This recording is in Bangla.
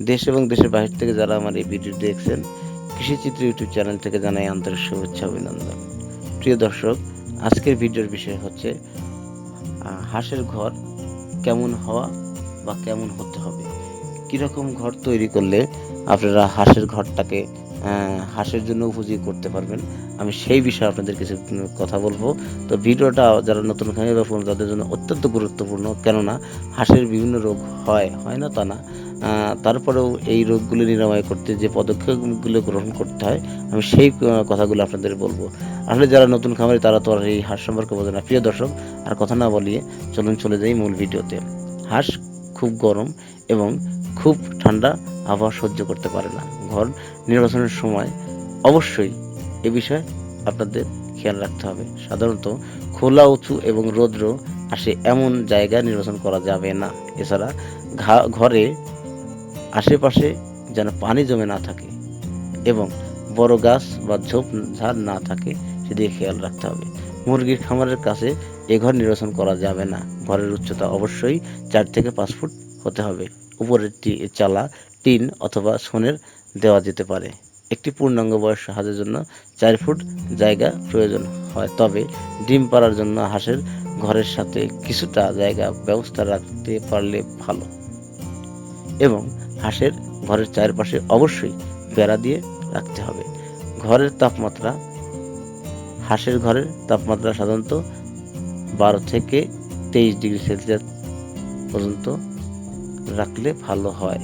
দেশ এবং দেশের বাহির থেকে যারা আমার এই ভিডিও দেখছেন, কৃষিচিত্র ইউটিউব চ্যানেল থেকে জানাই আন্তরিক শুভেচ্ছা অভিনন্দন। প্রিয় দর্শক, আজকের ভিডিওর বিষয় হচ্ছে হাঁসের ঘর কেমন হওয়া বা কেমন হতে হবে? কীরকম ঘর তৈরি করলে আপনারা হাঁসের ঘরটাকে হাঁসের জন্য উপযোগী করতে পারবেন। আমি সেই বিষয়ে আপনাদের কিছু কথা বলব। তো ভিডিওটা যারা নতুন খামারি বা তাদের জন্য অত্যন্ত গুরুত্বপূর্ণ। কেননা হাঁসের বিভিন্ন রোগ হয় হয় না তা না। তারপরেও এই রোগগুলো নিরাময় করতে, যে পদক্ষেপগুলো গ্রহণ করতে হয়, আমি সেই কথাগুলো আপনাদের বলব। আসলে যারা নতুন খামারি, তারা তো আর এই হাঁস সম্পর্কে বোঝে না। প্রিয় দর্শক, আর কথা না বলিয়ে চলুন চলে যাই মূল ভিডিওতে। হাঁস খুব গরম এবং খুব ঠান্ডা আবহাওয়া সহ্য করতে পারে না। ঘর নির্বাচনের সময় অবশ্যই এ বিষয়ে আপনাদের খেয়াল রাখতে হবে। সাধারণত খোলা, উঁচু এবং রৌদ্র আসে এমন জায়গা নির্বাচন করা যাবে না। এছাড়া ঘা- ঘরে আশেপাশে যেন পানি জমে না থাকে এবং বড় গাছ বা ঝোপ ঝাড় না থাকে, সেদিকে খেয়াল রাখতে হবে। মুরগির খামারের কাছে এ ঘর নির্বাচন করা যাবে না। ঘরের উচ্চতা অবশ্যই চার থেকে পাঁচ ফুট হতে হবে। উপরের চালা, টিন অথবা সোনের দেওয়া যেতে পারে। একটি পূর্ণাঙ্গ বয়স হাঁসের জন্য চার ফুট জায়গা প্রয়োজন হয়। তবে ডিম পাড়ার জন্য হাঁসের ঘরের সাথে কিছুটা জায়গা ব্যবস্থা রাখতে পারলে ভালো। এবং হাঁসের ঘরের চারপাশে অবশ্যই বেড়া দিয়ে রাখতে হবে। ঘরের তাপমাত্রা, হাঁসের ঘরের তাপমাত্রা সাধারণত বারো থেকে তেইশ ডিগ্রি সেলসিয়াস পর্যন্ত রাখলে ভালো হয়।